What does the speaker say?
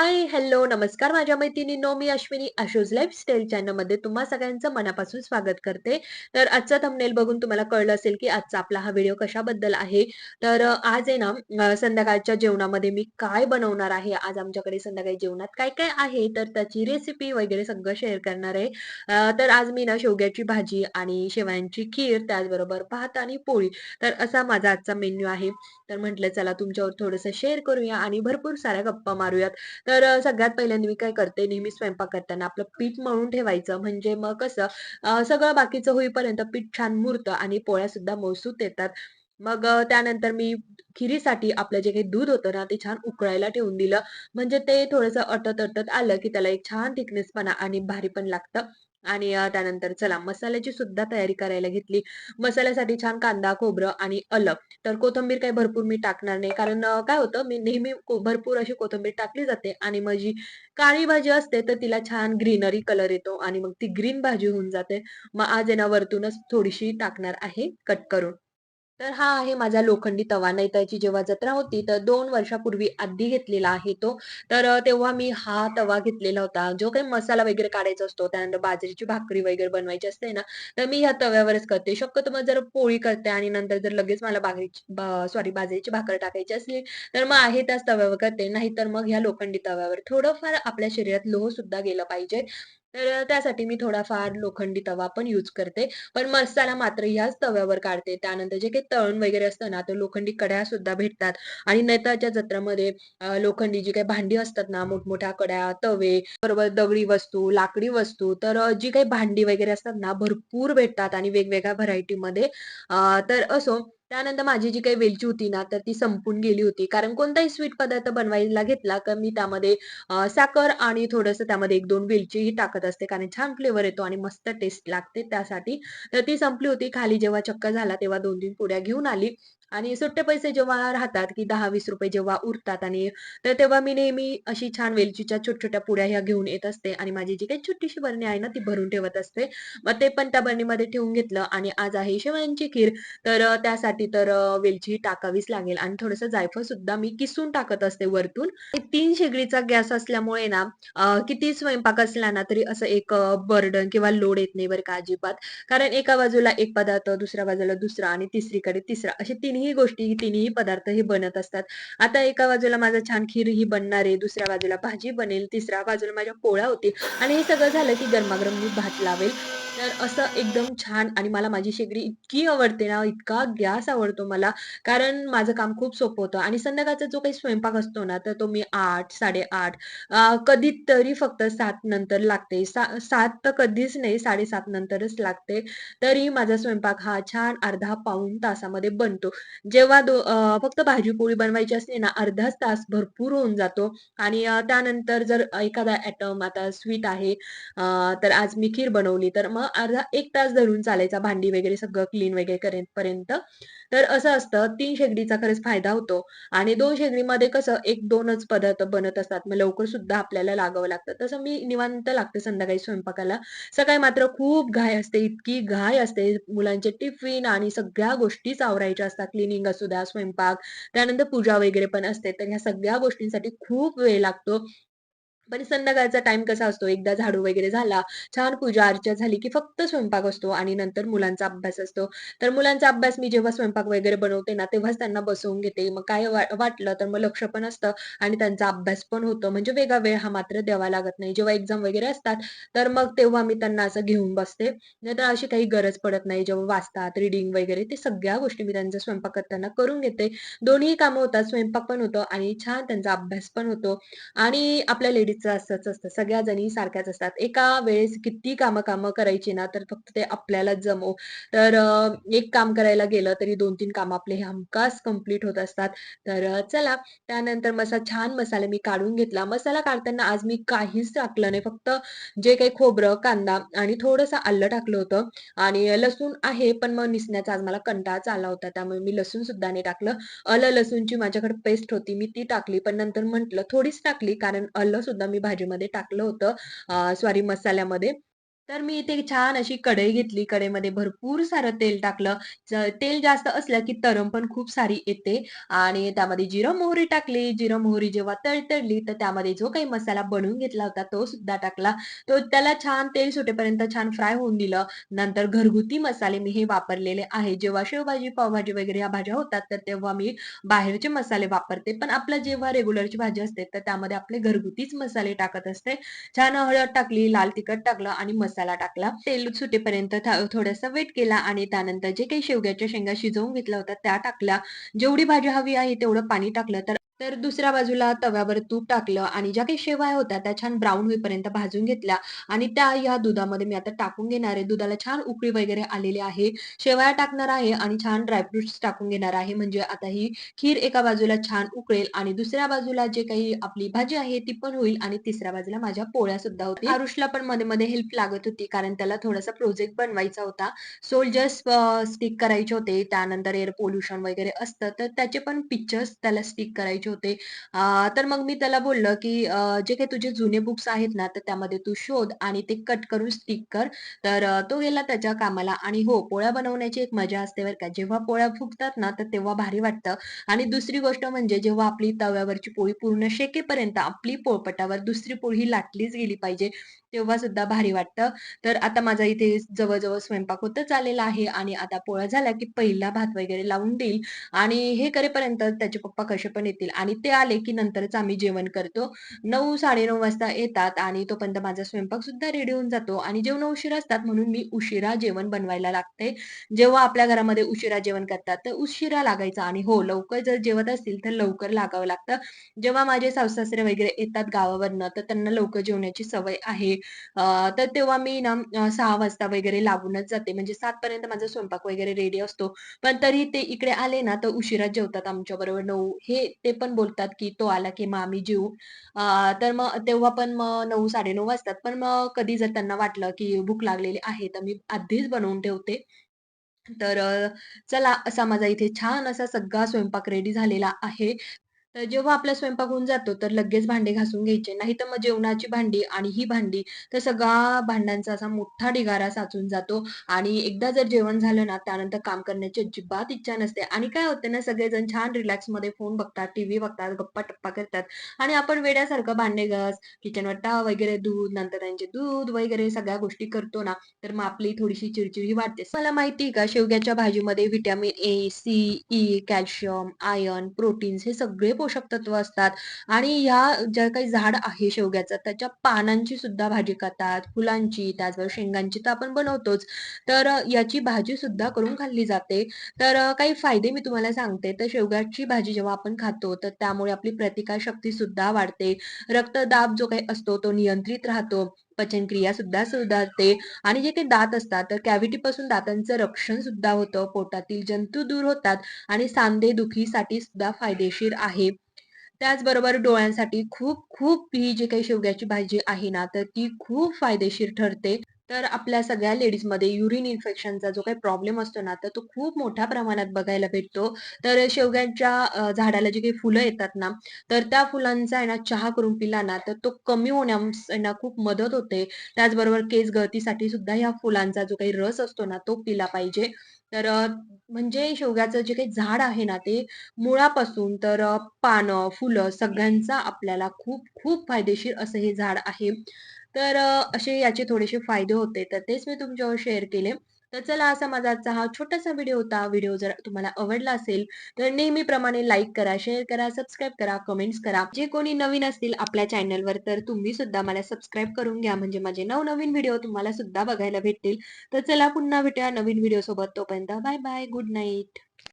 हाय, hello, नमस्कार माझ्या मैत्रिणींनो, मी अश्विनी आशूज लाईफस्टाईल चॅनलमध्ये तुम्हा सगळ्यांचं मनापासून स्वागत करते. तर आजचा थंबनेल बघून तुम्हाला कळलं असेल, की आजचा आपला हा व्हिडिओ कशाबद्दल आहे. तर आज आहे ना संध्याकाळच्या जेवणामध्ये मी काय बनवणार आहे, आज आमच्याकडे संध्याकाळी जेवणात काय-काय आहे, तर त्याची रेसिपी वगैरे सगळं शेअर करणार आहे. तर आज मी ना शेवग्याची भाजी आणि शेवयांची खीर, त्याचबरोबर भात आणि पोळी, तर असा माझा आजचा मेन्यू आहे. तर म्हटलं चला तुमच्यावर थोडंसं शेअर करूया आणि भरपूर साऱ्या गप्पा मारूयात. तर सगळ्यात पहिल्यांदा मी काय करते, नेहमी स्वयंपाक करताना आपलं पीठ मळून ठेवायचं. म्हणजे मग कसं सगळं बाकीचं होईपर्यंत पीठ छान मुरतं आणि पोळ्यासुद्धा मऊसूत येतात. मग त्यानंतर मी खिरीसाठी आपलं जे काही दूध होतं ना, ते छान उकळायला ठेवून दिलं. म्हणजे ते थोडंसं अटत-अटत आलं, की त्याला एक छान थिकनेसपणा आणि भारी पण लागतं. आणि त्यानंतर चला मसाल्याची सुद्धा तयारी करायला घेतली. मसाल्यासाठी छान कांदा, खोबरं आणि अलग तर कोथिंबीर काही भरपूर मी टाकणार नाही. कारण काय होतं, मी नेहमी भरपूर अशी कोथिंबीर टाकली जाते आणि मग जी काळी भाजी असते, तर तिला छान ग्रीनरी कलर येतो आणि मग ती ग्रीन भाजी होऊन जाते. मग आज येणा ना वरतूनच थोडीशी टाकणार आहे कट करून. तर हा आहे माझा लोखंडी तवा. नाही त्याची जेव्हा जत्रा होती, तर दोन वर्षापूर्वी आधी घेतलेला आहे तो. तर तेव्हा मी हा तवा घेतलेला होता. जो काही मसाला वगैरे काढायचा असतो, त्यानंतर बाजरीची भाकरी वगैरे बनवायची असते ना, तर मी ह्या तव्यावरच करते. शक्यतो मग जर पोळी करते आणि नंतर जर लगेच मला बा सॉरी बाजरीची भाकर टाकायची असली, तर मग आहे त्याच तव्यावर करते. नाहीतर मग ह्या लोखंडी तव्यावर. थोडंफार आपल्या शरीरात लोह सुद्धा गेलं पाहिजे. तर त्यासाठी मी थोडाफार लोखंडी तवा पण यूज करते. पण मसाला मात्र ह्याच तव्यावर काढते. त्यानंतर जे काही तळण वगैरे असतं ना, तर लोखंडी कड्या सुद्धा भेटतात आणि नेताळच्या जत्रामध्ये लोखंडी जी काही भांडी असतात ना, मोठमोठ्या कड्या तवे, बरोबर दगडी वस्तू, लाकडी वस्तू, तर जी काही भांडी वगैरे असतात ना, भरपूर भेटतात आणि वेगवेगळ्या व्हरायटीमध्ये. तर असो, त्यानंतर माझी जी काही वेलची होती ना, तर ती संपून गेली होती. कारण कोणताही स्वीट पदार्थ बनवायला घेतला, तर मी त्यामध्ये साखर आणि थोडंसं त्यामध्ये 1-2 वेलचीही टाकत असते. कारण छान फ्लेवर येतो आणि मस्त टेस्ट लागते त्यासाठी. तर ती संपली होती. खाली जेव्हा चक्क झाला तेव्हा 2-3 पुड्या घेऊन आली आणि सुट्टे पैसे जेव्हा राहतात, की ₹10-20 जेव्हा उरतात आणि तर तेव्हा मी नेहमी अशी छान वेलचीच्या छोट्या-छोट्या पुड्या ह्या घेऊन येत असते आणि माझी जी काही छोटीशी बरणी आहे ना, ती भरून ठेवत असते. मग ते पण त्या बरणीमध्ये ठेवून घेतलं आणि आज आहे शेवयांची खीर. तर त्यासाठी तर वेलची टाकावीच लागेल आणि थोडंसं जायफळ सुद्धा मी किसून टाकत असते वरतून. तीन शेगडीचा गॅस असल्यामुळे ना, किती स्वयंपाक असला ना, तरी असं एक बर्डन किंवा लोड येत नाही बरं का अजिबात. कारण एका बाजूला एक पदार्थ, दुसऱ्या बाजूला दुसरा आणि तिसरीकडे तिसरा असे तिन्ही गोष्टी, तिन्ही पदार्थ हे बनत असतात. आता एका बाजूला माझा छान खीर ही बनणार आहे, दुसऱ्या बाजूला भाजी बनेल, तिसऱ्या बाजूला माझ्या पोळ्या होतील आणि हे सगळं झालं की गरमागरम मी भात लावेल. तर असं एकदम छान आणि मला माझी शेगडी इतकी आवडते ना, इतका गॅस आवडतो मला, कारण माझं काम खूप सोपं होतं आणि संध्याकाळचा जो काही स्वयंपाक असतो ना, तर तो मी आठ साडेआठ कधीतरी फक्त सात नंतर लागते. सा सात तर कधीच नाही, 7:30 नंतरच लागते. तरी माझा स्वयंपाक हा छान अर्धा पाऊण तासामध्ये बनतो. जेव्हा दो फक्त भाजी-पोळी बनवायची असते ना, अर्धाच तास भरपूर होऊन जातो आणि त्यानंतर जर एखादा ॲटम आता स्वीट आहे तर आज मी खीर बनवली, तर मग अर्धा एक तास धरून चालायचा भांडी वगैरे सगळं क्लीन वगैरे करेपर्यंत. तर असं असतं तीन शेगडीचा खरंच फायदा होतो आणि दोन शेगडीमध्ये कसं 1-2च पदार्थ बनत असतात. मग लवकर सुद्धा आपल्याला लागावं लागतं. तसं मी निवांत लागते संध्याकाळी स्वयंपाकाला. सकाळी मात्र खूप घाय असते, इतकी घाई असते. मुलांचे टिफिन आणि सगळ्या गोष्टीच आवरायच्या असतात. क्लिनिंग असू द्या, स्वयंपाक, त्यानंतर पूजा वगैरे पण असते. तर ह्या सगळ्या गोष्टींसाठी खूप वेळ लागतो. पण संध्याकाळचा टाइम कसा असतो, एकदा झाडू वगैरे झाला, छान पूजा-अर्चा झाली, की फक्त स्वयंपाक असतो आणि नंतर मुलांचा अभ्यास असतो. तर मुलांचा अभ्यास मी जेव्हा स्वयंपाक वगैरे बनवते ना, तेव्हाच त्यांना बसवून घेते. मग काय वाटलं तर मग लक्ष पण असतं आणि त्यांचा अभ्यास पण होतो. म्हणजे वेगळा वेळ हा मात्र द्यावा लागत नाही. जेव्हा एक्झाम वगैरे असतात, तर मग तेव्हा मी त्यांना असं घेऊन बसते. नाहीतर अशी काही गरज पडत नाही. जेव्हा वाचतात, रीडिंग वगैरे ते सगळ्या गोष्टी मी त्यांचा स्वयंपाक करताना करून घेते. दोन्ही कामं होतात, स्वयंपाक पण होतो आणि छान त्यांचा अभ्यास पण होतो. आणि आपल्या लेडीज लेडीजचं असंच असतं. सगळ्या जणी सारख्याच असतात. एका वेळेस किती कामं-कामं करायची ना, तर फक्त ते आपल्यालाच जमो. तर अ, एक काम करायला गेलं तरी 2-3 कामं आपले हमखास कंप्लीट होत असतात. तर अ, चला त्यानंतर मसा छान मसाला मी काढून घेतला. मसाला काढताना आज मी काहीच टाकलं नाही. फक्त जे काही खोबरं, कांदा आणि थोडंसं आलं टाकलं होतं आणि लसूण आहे, पण मग निसण्याचा आज मला कंटाळाच आला होता. त्यामुळे मी लसूण सुद्धा नाही टाकलं. अलं लसूणची माझ्याकडे पेस्ट होती, मी ती टाकली. पण नंतर म्हटलं थोडीच टाकली, कारण अल्ल सुद्धा मी भाजीमध्ये टाकलं होतं, सॉरी मसाल्यामध्ये. तर मी इथे छान अशी कढई घेतली. कढईमध्ये भरपूर सारं तेल टाकलं. तेल जास्त असलं की तरम पण खूप सारी येते आणि त्यामध्ये जिरं, मोहरी टाकली. जिरं, मोहरी जेव्हा तळतळली तर त्यामध्ये जो काही मसाला बनवून घेतला होता तो सुद्धा टाकला. तो त्याला छान तेल सुटेपर्यंत छान फ्राय होऊन दिलं. नंतर घरगुती मसाले मी हे वापरलेले आहे. जेव्हा शेवभाजी, पावभाजी वगैरे या भाज्या होतात तर तेव्हा मी बाहेरचे मसाले वापरते. पण आपलं जेव्हा रेग्युलरची भाजी असते तर त्यामध्ये आपले घरगुतीच मसाले टाकत असते. छान हळद टाकली, लाल तिखट टाकलं आणि मसाला टाकला. तेल सुटेपर्यंत थोडासा वेट केला आणि त्यानंतर जे काही शेवग्याच्या शेंगा शिजवून घेतल्या होत्या त्या टाकल्या. जेवढी भाजी हवी आहे तेवढं पाणी टाकलं तर तर दुसऱ्या बाजूला तव्यावर तूप टाकलं आणि ज्या काही शेवाया होत्या त्या छान ब्राऊन होईपर्यंत भाजून घेतल्या आणि त्या या दुधामध्ये मी आता टाकून घेणार आहे. दुधाला छान उकळी वगैरे आलेली आहे. शेवाया टाकणार आहे आणि छान ड्रायफ्रुट्स टाकून घेणार आहे. म्हणजे आता ही खीर एका बाजूला छान उकळेल आणि दुसऱ्या बाजूला जे काही आपली भाजी आहे ती पण होईल आणि तिसऱ्या बाजूला माझ्या पोळ्या सुद्धा होतील. आरुषला पण मध्ये-मध्ये हेल्प लागत होती कारण त्याला थोडासा प्रोजेक्ट बनवायचा होता. सोल्जर्स स्टिक करायचे होते. त्यानंतर एअर पोल्युशन वगैरे असतं तर त्याचे पण पिक्चर्स त्याला स्टिक करायचे होते. तर मग मी त्याला बोललं, की जे काही तुझे जुने बुक्स आहेत ना, तर त्यामध्ये तू शोध आणि ते कट करून स्टिक कर. तर तो गेला त्याच्या कामाला आणि हो, पोळ्या बनवण्याची एक मजा असते बरं का. जेव्हा पोळ्या फुगतात ना, तर तेव्हा भारी वाटतं आणि दुसरी गोष्ट म्हणजे जेव्हा आपली तव्यावरची पोळी पूर्ण शेकेपर्यंत आपली पोळपटावर दुसरी पोळी लाटलीच गेली पाहिजे, तेव्हा सुद्धा भारी वाटतं. तर आता माझा इथे जवळ-जवळ स्वयंपाक होतच आलेला आहे आणि आता पोळ्या झाल्या, की पहिला भात वगैरे लावून देईल आणि हे करेपर्यंत त्याचे पप्पा कसे पण येतील आणि ते आले, की नंतरच आम्ही जेवण करतो. 9-9:30 वाजता येतात आणि तोपर्यंत माझा स्वयंपाक सुद्धा रेडी होऊन जातो आणि जेवण उशिरा असतात म्हणून मी उशिरा जेवण बनवायला लागते. जेव्हा आपल्या घरामध्ये उशिरा जेवण करतात, तर उशिरा लागायचा आणि हो, लवकर जर जेवत असतील, तर लवकर लागावं लागतं. जेव्हा माझे सासरे वगैरे येतात गावावरनं, तर त्यांना लवकर जेवण्याची सवय आहे. तर तेव्हा मी ना सहा वाजता वगैरे लागूनच जाते. म्हणजे सात पर्यंत माझा स्वयंपाक वगैरे रेडी असतो. पण तरी ते इकडे आले ना, तर उशिरा जेवतात आमच्या बरोबर नऊ हे ते पण बोलतात, की "तो आला की मग आम्ही जेवू." तर मग तेव्हा पण मग 9-9:30 वाजतात. पण मग कधी जर त्यांना वाटलं, की भूक लागलेली आहे, तर मी आधीच बनवून ठेवते. तर चला असा माझा इथे छान असा सगळा स्वयंपाक रेडी झालेला आहे. तर जेव्हा आपला स्वयंपाक होऊन जातो, तर लगेच भांडे घासून घ्यायचे. नाही तर मग जेवणाची भांडी आणि ही भांडी, तर सगळा भांड्यांचा असा मोठा ढिगारा साचून जातो. आणि एकदा जर जेवण झालं ना, त्यानंतर काम करण्याची अजिबात इच्छा नसते. आणि काय होतं ना, सगळेजण छान रिलॅक्समध्ये फोन बघतात, टीव्ही बघतात, गप्पा-टप्पा करतात. आणि आपण वेड्यासारखं भांडे घास, किचन वट्टा वगैरे दूध नंतर त्यांचे दूध वगैरे सगळ्या गोष्टी करतो ना, तर मग आपली थोडीशी चिडचिड वाढते. मला माहिती का, शेवग्याच्या भाजीमध्ये vitamin A, C, E, calcium, iron, proteins हे सगळे पोषक तत्व असतात आणि ह्या ज्या काही झाड आहे शेवग्याचं, त्याच्या पानांची सुद्धा भाजी खातात फुलांची, त्याचबरोबर शेंगांची तर आपण बनवतोच. तर याची भाजी सुद्धा करून खाल्ली जाते. तर काही फायदे मी तुम्हाला सांगते. तर शेवग्याची भाजी जेव्हा आपण खातो, तर त्यामुळे आपली प्रतिकारशक्ती सुद्धा वाढते. रक्तदाब जो काही असतो तो नियंत्रित राहतो. पचनक्रिया सुद्धा सुधारते आणि जे काही दात असतात, तर कॅव्हिटीपासून दातांचं रक्षण सुद्धा होतं. पोटातील जंतू दूर होतात आणि सांधेदुखीसाठी सुद्धा फायदेशीर आहे. त्याचबरोबर डोळ्यांसाठी खूप खूप ही जी काही शेवग्याची भाजी आहे ना, तर ती खूप फायदेशीर ठरते. तर आपल्या सगळ्या लेडीजमध्ये युरिन इन्फेक्शनचा जो काही प्रॉब्लेम असतो ना, तर तो खूप मोठ्या प्रमाणात बघायला भेटतो. तर शेवग्याच्या झाडाला जी काही फुलं येतात ना, तर त्या फुलांचा आहे ना चहा करून पिला ना, तर तो कमी होण्यास ना खूप मदत होते. त्याचबरोबर केस गळतीसाठी सुद्धा ह्या फुलांचा जो काही रस असतो ना, तो पिला पाहिजे. तर म्हणजे शेवग्याचं जे काही झाड आहे ना, ते मुळापासून तर पानं, फुलं सगळ्यांचा आपल्याला खूप खूप फायदेशीर असं हे झाड आहे. तर असे याचे थोडेसे फायदे होते, तर तेच मी तुमच्यावर शेअर केले. तर चला असा माझा आजचा हा छोटासा व्हिडिओ होता. व्हिडिओ जर तुम्हाला आवडला असेल, तर नेहमीप्रमाणे लाईक करा, शेअर करा, सबस्क्राईब करा, कमेंट्स करा. जे कोणी नवीन असतील आपल्या चॅनलवर, तर तुम्ही सुद्धा मला सबस्क्राईब करून घ्या, म्हणजे माझे नवनवीन व्हिडिओ तुम्हाला सुद्धा बघायला भेटतील. तर चला पुन्हा भेटूया नवीन व्हिडिओसोबत. तोपर्यंत बाय बाय. Good night.